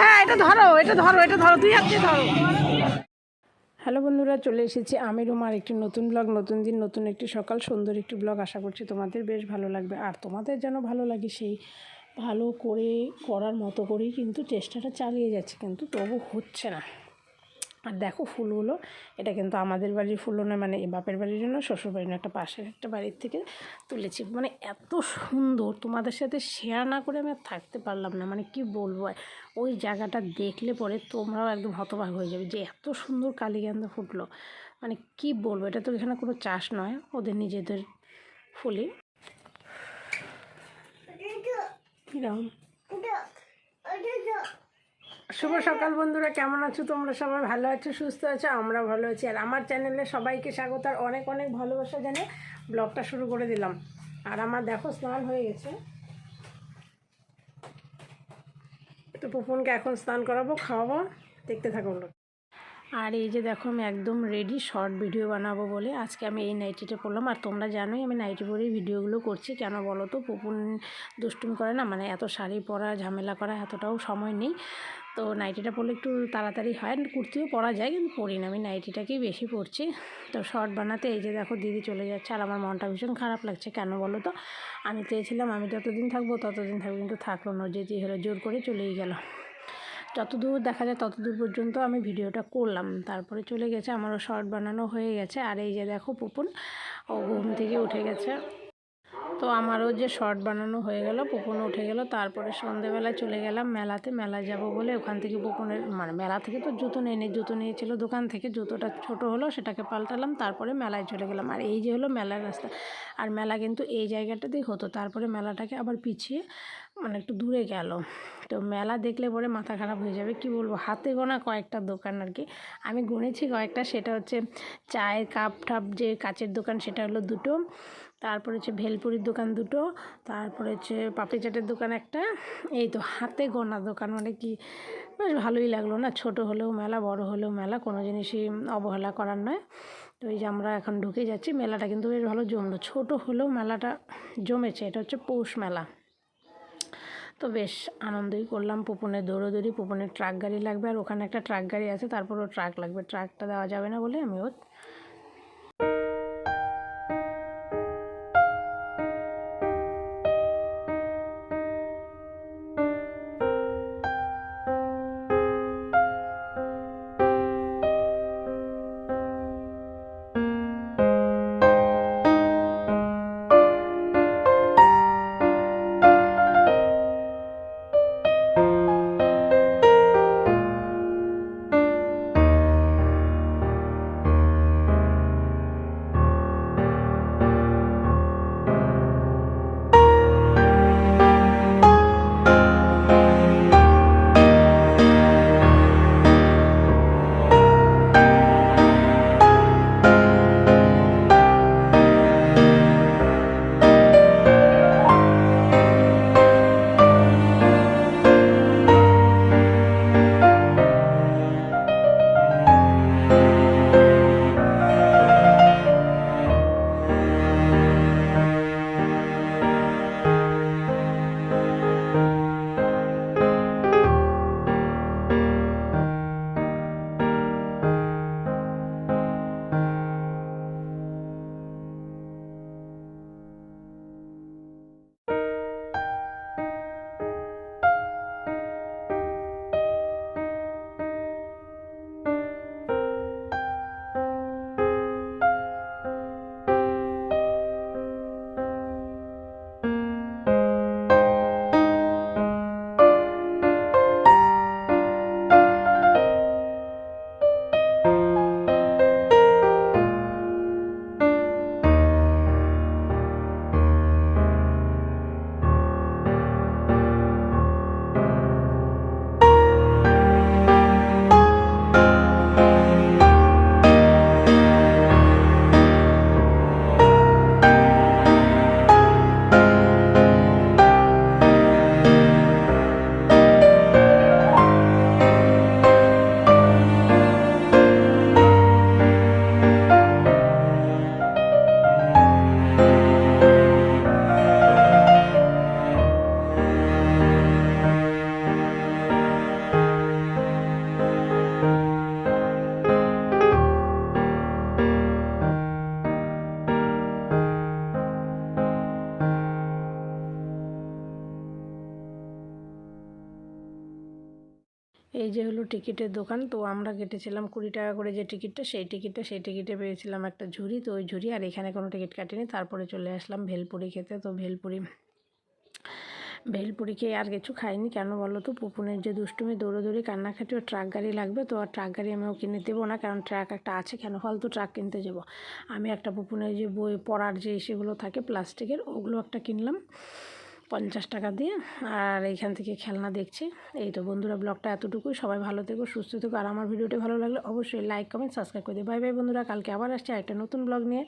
হ্যাঁ এটা এটা ধরো এটা ধরো ধরো। হ্যালো বন্ধুরা, চলে এসেছি আমি রুমার একটি নতুন ব্লগ নতুন দিন, নতুন একটি সকাল, সুন্দর একটি ব্লগ আশা করছি তোমাদের বেশ ভালো লাগবে। আর তোমাদের যেন ভালো লাগে, সেই ভালো করে করার মতো করেই কিন্তু চেষ্টাটা চালিয়ে যাচ্ছে, কিন্তু তবু হচ্ছে না। আর দেখো ফুলগুলো এটা কিন্তু আমাদের বাড়ির ফুলও নয় মানে এই বাপের বাড়ির জন্য শ্বশুর বাড়ির একটা পাশের একটা বাড়ির থেকে তুলেছি। মানে এত সুন্দর তোমাদের সাথে শেয়ার না করে আমি আর থাকতে পারলাম না মানে কি বলব ওই জায়গাটা দেখলে পরে তোমরাও একদম হতবাক হয়ে যাবে যে এত সুন্দর কালীগন্ধা ফুটলো। মানে কি বলব এটা তো এখানে কোনো চাষ নয় ওদের নিজেদের ফুলই কীরকম? শুভ সকাল বন্ধুরা, কেমন আছো তোমরা? সবাই ভালো আছো, সুস্থ আছো? আমরা ভালো আছি। আর আমার চ্যানেলে সবাইকে স্বাগত, আর অনেক অনেক ভালোবাসা জানে ব্লগটা শুরু করে দিলাম। আর আমার দেখো, স্নান হয়ে গেছে। তো পুপনকে এখন স্নান করাবো, খাওয়াবো। দেখতে থাকো ব্লগ আর এই যে দেখো, আমি একদম রেডি শর্ট ভিডিও বানাবো বলে আজকে আমি এই নাইটিটা পরলাম আর তোমরা জানোই, আমি নাইটি পরেই ভিডিওগুলো করছি। কেন বলো তো পুপুন দুষ্টুমি করে না মানে এত শাড়ি পরা, ঝামেলা করা, এতটাও সময় নেই। তো নাইটিটা পরলে একটু তাড়াতাড়ি হয়, কুর্তিও পরা যায় কিন্তু পরি না আমি নাইটিটাকেই বেশি পরছি তো শর্ট বানাতে এই যে দেখো দিদি চলে যাচ্ছে আর আমার মনটা ভীষণ খারাপ লাগছে, কেন বলো তো? আমি চেয়েছিলাম আমি যতদিন থাকব ততদিন থাকব কিন্তু থাকল না। যেতেই হলো জোর করে চলেই গেল। যতদূর দেখা যায় ততদূর পর্যন্ত আমি ভিডিওটা করলাম। তারপরে চলে গেছে, আমারও শর্ট বানানো হয়ে গেছে। আর এই যে দেখো পুপুন ও ঘুম থেকে উঠে গেছে। তো আমারও যে শর্ট বানানো হয়ে গেল, পুকুন উঠে গেল, তারপরে সন্ধেবেলায় চলে গেলাম মেলাতে। মেলা যাব বলে ওখান থেকে পুকুনের মানে মেলা থেকে তো জুতো নিয়ে জুতো নিয়েছিল দোকান থেকে, জুতোটা ছোট হলো, সেটাকে পাল্টালাম, তারপরে মেলায় চলে গেলাম। আর এই যে হলো মেলার রাস্তা, আর মেলা কিন্তু এই জায়গাটাতেই হতো, তারপরে মেলাটাকে আবার পিছিয়ে মানে একটু দূরে গেল। তো মেলা দেখলে পরে মাথা খারাপ হয়ে যাবে, কি বলব, হাতে গোনা কয়েকটা দোকান আর কি। আমি গুনেছি কয়েকটা, সেটা হচ্ছে চায়ের কাপ টাপ যে কাচের দোকান, সেটা হলো দুটো। তারপরে হচ্ছে ভেলপুরির দোকান দুটো, তারপরে হচ্ছে পাপড়ি চাটের দোকান একটা। এই তো হাতে গোনা দোকান মানে কি, বেশ ভালোই লাগল না? ছোট হলেও মেলা, বড় হলেও মেলা, কোনো জিনিসই অবহেলা করার নয়। তো এই যে আমরা এখন ঢুকে যাচ্ছি, মেলাটা কিন্তু বেশ ভালো জমলো। ছোট হলেও মেলাটা জমেছে, এটা হচ্ছে পৌষ মেলা। তো বেশ আনন্দই করলাম, পুপনের দৌড়োদৌড়ি, পুপনের ট্রাক গাড়ি লাগবে, আর ওখানে একটা ট্রাক গাড়ি আছে, তারপরও ট্রাক লাগবে। ট্রাকটা দেওয়া যাবে না বলে আমি আমিও এই যে হলো টিকিটের দোকান, তো আমরা কেটেছিলাম কুড়ি টাকা করে যে টিকিটটা, সেই টিকিটটা, সেই টিকিটে পেয়েছিলাম একটা ঝুড়ি, তো ওই ঝুড়ি আর এখানে কোনো টিকিট কাটিনি। তারপরে চলে আসলাম ভেলপুরি খেতে, তো ভেলপুরি ভেলপুরি খেয়ে আর কিছু খাইনি। কেন বলো তো পুপুনের যে দুষ্টুমি, দৌড়োদৌড়ি, কান্নাকাটি ও ট্রাক গাড়ি লাগবে, তো আর ট্রাক গাড়ি আমি কিনে দেবো না, কারণ ট্রাক একটা আছে, কেন ফালতু ট্রাক কিনতে যাব। আমি একটা পুপুনের যে বই পড়ার যে সেগুলো থাকে, প্লাস্টিকের, ওগুলো একটা কিনলাম। পঞ্চাশ টাকা দিয়ে। আর এইখান থেকে খেলনা দেখছি। এই তো বন্ধুরা, ব্লগটা এতটুকুই। সবাই ভালো থেকো, সুস্থ থেকো। আর আমার ভিডিওটি ভালো লাগলে অবশ্যই লাইক কমেন্ট সাবস্ক্রাইব করে দিও। বাই বাই বন্ধুরা, কালকে আবার আসছে একটা নতুন ব্লগ নিয়ে।